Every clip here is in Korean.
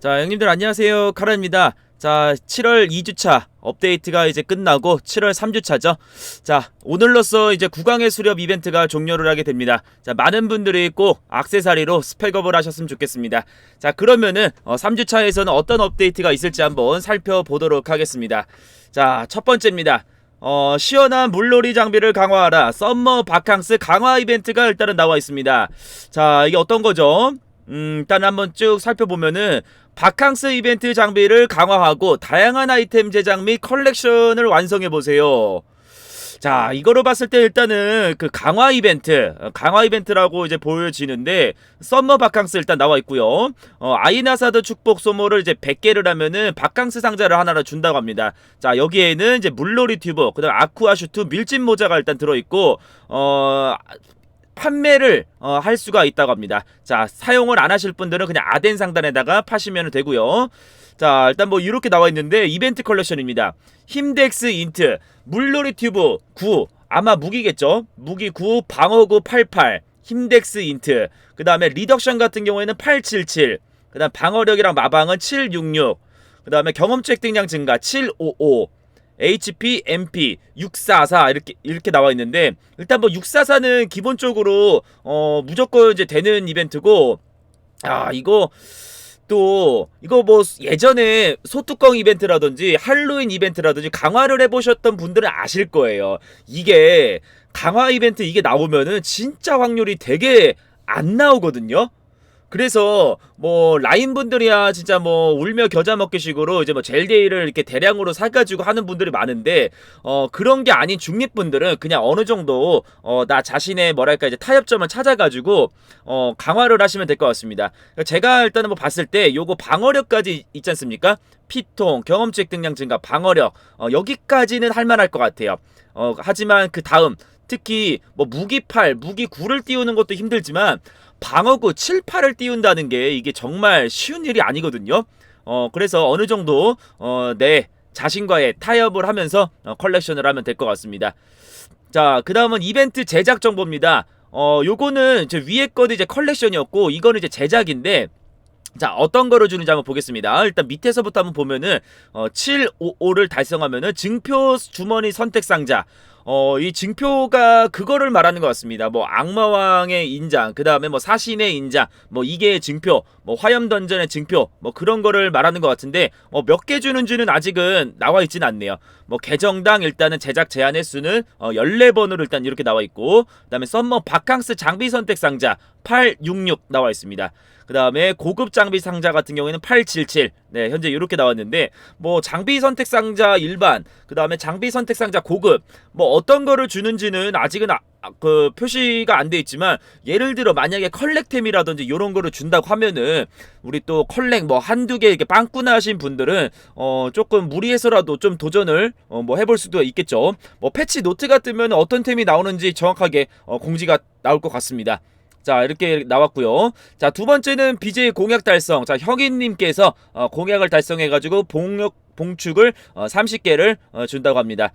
자, 형님들 안녕하세요. 카라입니다. 자, 7월 2주차 업데이트가 이제 끝나고 7월 3주차죠. 자, 오늘로써 이제 구강의 수렵 이벤트가 종료를 하게 됩니다. 자, 많은 분들이 꼭 악세사리로 스펙업을 하셨으면 좋겠습니다. 자, 그러면은 어, 3주차에서는 어떤 업데이트가 있을지 한번 살펴보도록 하겠습니다. 자, 첫 번째입니다. 어, 시원한 물놀이 장비를 강화하라. 썸머 바캉스 강화 이벤트가 일단은 나와 있습니다. 자, 이게 어떤 거죠? 음, 일단 한번 쭉 살펴보면은 바캉스 이벤트 장비를 강화하고 다양한 아이템 제작 및 컬렉션을 완성해 보세요. 자, 이거로 봤을 때 일단은 그 강화 이벤트, 어, 강화 이벤트라고 이제 보여지는데 썸머 바캉스 일단 나와 있고요. 어, 아이나사드 축복 소모를 이제 100개를 하면은 바캉스 상자를 하나를 준다고 합니다. 자, 여기에는 이제 물놀이 튜브, 그다음 아쿠아 슈트, 밀짚 모자가 일단 들어 있고 어 판매를 어, 할 수가 있다고 합니다. 자, 사용을 안 하실 분들은 그냥 아덴 상단에다가 파시면 되고요. 자, 일단 뭐 이렇게 나와 있는데 이벤트 컬렉션입니다. 힘덱스 인트, 물놀이 튜브 9, 아마 무기겠죠? 무기 9, 방어 9 88, 힘덱스 인트. 그 다음에 리덕션 같은 경우에는 877. 그 다음 방어력이랑 마방은 766. 그 다음에 경험치 획득량 증가 755. HP, MP, 644 이렇게 이렇게 나와 있는데 일단 뭐 644는 기본적으로 어 무조건 이제 되는 이벤트고 아 이거 또 이거 뭐 예전에 소뚜껑 이벤트라든지 할로윈 이벤트라든지 강화를 해보셨던 분들은 아실 거예요. 이게 강화 이벤트 이게 나오면은 진짜 확률이 되게 안 나오거든요. 그래서 뭐 라인 분들이야 진짜 뭐 울며 겨자 먹기식으로 이제 뭐 젤데이를 이렇게 대량으로 사가지고 하는 분들이 많은데 어 그런 게 아닌 중립 분들은 그냥 어느 정도 어 나 자신의 뭐랄까 이제 타협점을 찾아가지고 어 강화를 하시면 될 것 같습니다. 그러니까 제가 일단은 뭐 봤을 때 요거 방어력까지 있지 않습니까? 피통, 경험치 획득량 증가, 방어력 어 여기까지는 할만할 것 같아요. 어 하지만 그 다음 특히 뭐 무기팔, 무기 9를 띄우는 것도 힘들지만 방어구 7, 8을 띄운다는 게 이게 정말 쉬운 일이 아니거든요. 어 그래서 어느 정도 어 내 자신과의 타협을 하면서 어, 컬렉션을 하면 될 것 같습니다. 자, 그 다음은 이벤트 제작 정보입니다. 어 요거는 이제 위에 거도 이제 컬렉션이었고 이거는 이제 제작인데 자 어떤 거를 주는지 한번 보겠습니다. 일단 밑에서부터 한번 보면은 어, 755를 달성하면은 증표 주머니 선택 상자. 어, 이 증표가 그거를 말하는 것 같습니다. 뭐 악마왕의 인장, 그 다음에 뭐 사신의 인장, 뭐 이게 증표, 뭐 화염 던전의 증표, 뭐 그런 거를 말하는 것 같은데 어, 몇개 주는지는 아직은 나와 있진 않네요. 뭐 계정당 일단은 제작 제한 횟수는 어, 14번으로 일단 이렇게 나와 있고, 그다음에 썸머 바캉스 장비 선택 상자 866 나와 있습니다. 그 다음에 고급 장비 상자 같은 경우에는 877. 네, 현재 이렇게 나왔는데, 뭐, 장비 선택 상자 일반, 그 다음에 장비 선택 상자 고급, 뭐, 어떤 거를 주는지는 아직은 아, 아, 그 표시가 안 돼 있지만, 예를 들어, 만약에 컬렉템이라든지 이런 거를 준다고 하면은, 우리 또 컬렉 뭐 한두 개 이렇게 빵꾸나 하신 분들은, 어, 조금 무리해서라도 좀 도전을, 어, 뭐 해볼 수도 있겠죠. 뭐, 패치 노트가 뜨면 어떤 템이 나오는지 정확하게, 어, 공지가 나올 것 같습니다. 자 이렇게 나왔고요. 자 두 번째는 BJ 공약 달성. 자 혁인님께서 어, 공약을 달성해가지고 봉력 봉축을 어, 30개를 어, 준다고 합니다.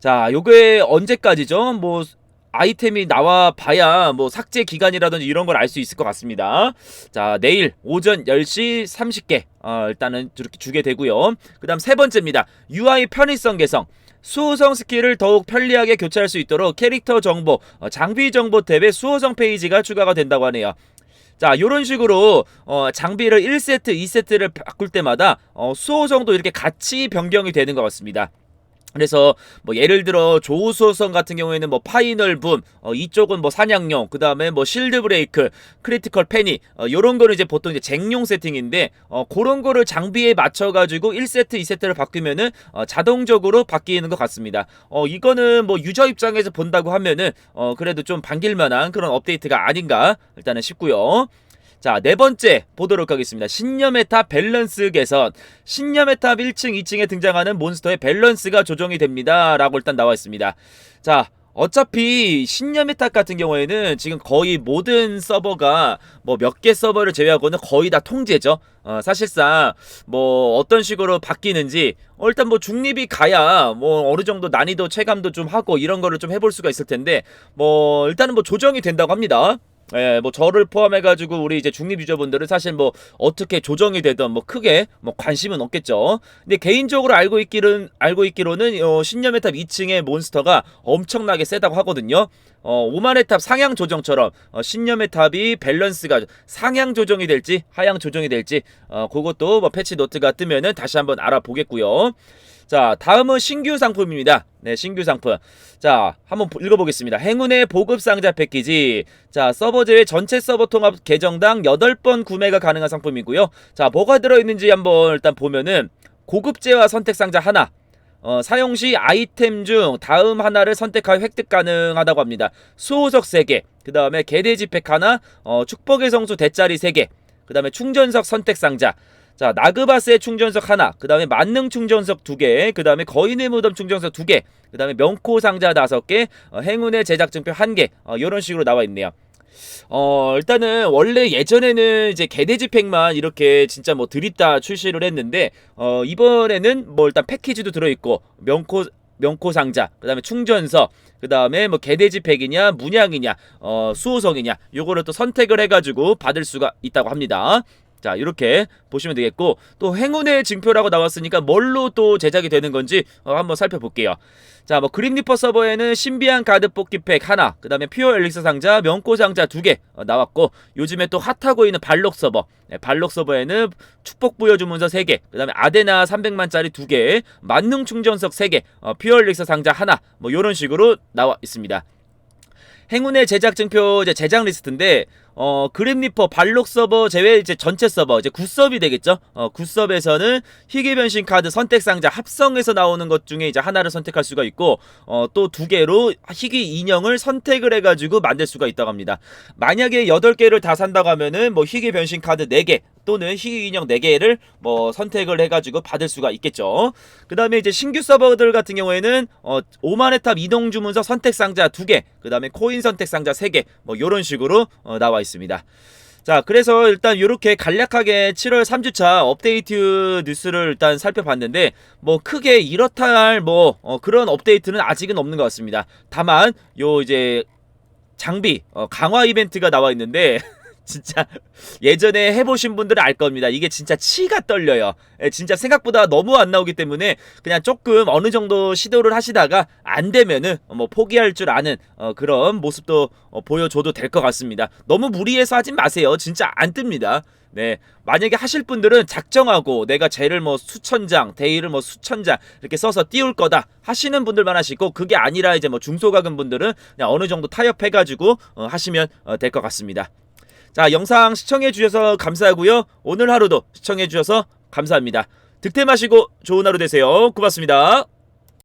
자 요게 언제까지죠? 뭐 아이템이 나와 봐야 뭐 삭제 기간이라든지 이런 걸 알 수 있을 것 같습니다. 자, 내일 오전 10시 30개 어, 일단은 이렇게 주게 되고요. 그다음 세 번째입니다. UI 편의성 개선. 수호성 스킬을 더욱 편리하게 교체할 수 있도록 캐릭터 정보, 어, 장비 정보 탭에 수호성 페이지가 추가가 된다고 하네요. 자, 요런 식으로 어, 장비를 1세트, 2세트를 바꿀 때마다 어, 수호성도 이렇게 같이 변경이 되는 것 같습니다. 그래서 뭐 예를 들어 조수호성 같은 경우에는 뭐 파이널 붐 어, 이쪽은 뭐 사냥용 그 다음에 뭐 실드 브레이크 크리티컬 패닉 어, 요런 거는 이제 보통 이제 쟁용 세팅인데 어, 그런 거를 장비에 맞춰 가지고 1세트 2세트를 바꾸면은 어, 자동적으로 바뀌는 것 같습니다. 어 이거는 뭐 유저 입장에서 본다고 하면은 어 그래도 좀 반길 만한 그런 업데이트가 아닌가 일단은 싶고요 자, 네 번째 보도록 하겠습니다. 신념의 탑 밸런스 개선. 신념의 탑 1층, 2층에 등장하는 몬스터의 밸런스가 조정이 됩니다. 라고 일단 나와 있습니다. 자, 어차피 신념의 탑 같은 경우에는 지금 거의 모든 서버가 뭐 몇 개 서버를 제외하고는 거의 다 통제죠. 어, 사실상 뭐 어떤 식으로 바뀌는지 어, 일단 뭐 중립이 가야 뭐 어느 정도 난이도 체감도 좀 하고 이런 거를 좀 해볼 수가 있을 텐데 뭐 일단은 뭐 조정이 된다고 합니다. 예, 뭐 저를 포함해 가지고 우리 이제 중립 유저분들은 사실 뭐 어떻게 조정이 되든 뭐 크게 뭐 관심은 없겠죠. 근데 개인적으로 알고 있기는 알고 있기로는 어, 신념의 탑 2층의 몬스터가 엄청나게 세다고 하거든요. 어, 오만의 탑 상향 조정처럼 어, 신념의 탑이 밸런스가 상향 조정이 될지 하향 조정이 될지 어, 그것도 뭐 패치 노트가 뜨면은 다시 한번 알아보겠고요. 자, 다음은 신규 상품입니다. 네, 신규 상품. 자, 한번 보- 읽어보겠습니다. 행운의 보급 상자 패키지. 자, 서버 제외 전체 서버 통합 계정당 8번 구매가 가능한 상품이고요. 자, 뭐가 들어있는지 한번 일단 보면은 고급제와 선택 상자 하나. 어, 사용 시 아이템 중 다음 하나를 선택하여 획득 가능하다고 합니다. 수호석 3개, 그 다음에 개돼지 팩 하나, 어, 축복의 성수 대짜리 3개, 그 다음에 충전석 선택 상자, 자, 나그바스의 충전석 하나, 그 다음에 만능 충전석 두 개, 그 다음에 거인의 무덤 충전석 두 개, 그 다음에 명코 상자 다섯 개, 어, 행운의 제작증표 한 개, 어, 이런 식으로 나와 있네요. 어, 일단은 원래 예전에는 이제 개돼지 팩만 이렇게 진짜 뭐 드립다 출시를 했는데, 어, 이번에는 뭐 일단 패키지도 들어있고, 명코, 명코 상자, 그 다음에 충전석, 그 다음에 뭐 개돼지 팩이냐, 문양이냐, 어, 수호성이냐, 요거를 또 선택을 해가지고 받을 수가 있다고 합니다. 자, 이렇게 보시면 되겠고, 또 행운의 증표라고 나왔으니까 뭘로 또 제작이 되는 건지 어, 한번 살펴볼게요. 자, 뭐 그림리퍼 서버에는 신비한 가드 뽑기 팩 하나, 그 다음에 퓨어 엘릭서 상자, 명코 상자 두개 나왔고, 요즘에 또 핫하고 있는 발록 서버, 네, 발록 서버에는 축복 부여 주문서 세 개, 그 다음에 아데나 300만짜리 두 개, 만능 충전석 세 개, 어, 퓨어 엘릭서 상자 하나, 뭐 요런 식으로 나와 있습니다. 행운의 제작 증표 제작 리스트인데 어 그램리퍼 발록 서버 제외 이제 전체 서버 이제 굿섭이 되겠죠. 어 굿섭에서는 희귀 변신 카드 선택 상자 합성해서 나오는 것 중에 이제 하나를 선택할 수가 있고 어 또 두 개로 희귀 인형을 선택을 해가지고 만들 수가 있다고 합니다. 만약에 8개를 다 산다고 하면은 뭐 희귀 변신 카드 4개 또는 희귀 인형 4개를 뭐 선택을 해가지고 받을 수가 있겠죠. 그 다음에 이제 신규 서버들 같은 경우에는 어 5만의 탑 이동 주문서 선택 상자 2개, 그 다음에 코인 선택 상자 3개, 뭐 요런 식으로 어, 나와 있습니다. 자, 그래서 일단 이렇게 간략하게 7월 3주차 업데이트 뉴스를 일단 살펴봤는데 뭐 크게 이렇다 할뭐 그런 업데이트는 아직은 없는 것 같습니다. 다만 요 이제 장비 어, 강화 이벤트가 나와 있는데 진짜 예전에 해보신 분들은 알 겁니다. 이게 진짜 치가 떨려요. 예, 진짜 생각보다 너무 안 나오기 때문에 그냥 조금 어느 정도 시도를 하시다가 안 되면은 뭐 포기할 줄 아는 어, 그런 모습도 어, 보여줘도 될 것 같습니다. 너무 무리해서 하진 마세요. 진짜 안 뜹니다. 네. 만약에 하실 분들은 작정하고 내가 쟤를 뭐 수천 장, 데이를 뭐 수천 장 이렇게 써서 띄울 거다 하시는 분들만 하시고 그게 아니라 이제 뭐 중소가금 분들은 그냥 어느 정도 타협해가지고 어, 하시면 어, 될 것 같습니다. 자, 영상 시청해 주셔서 감사하고요. 오늘 하루도 시청해 주셔서 감사합니다. 득템하시고 좋은 하루 되세요. 고맙습니다.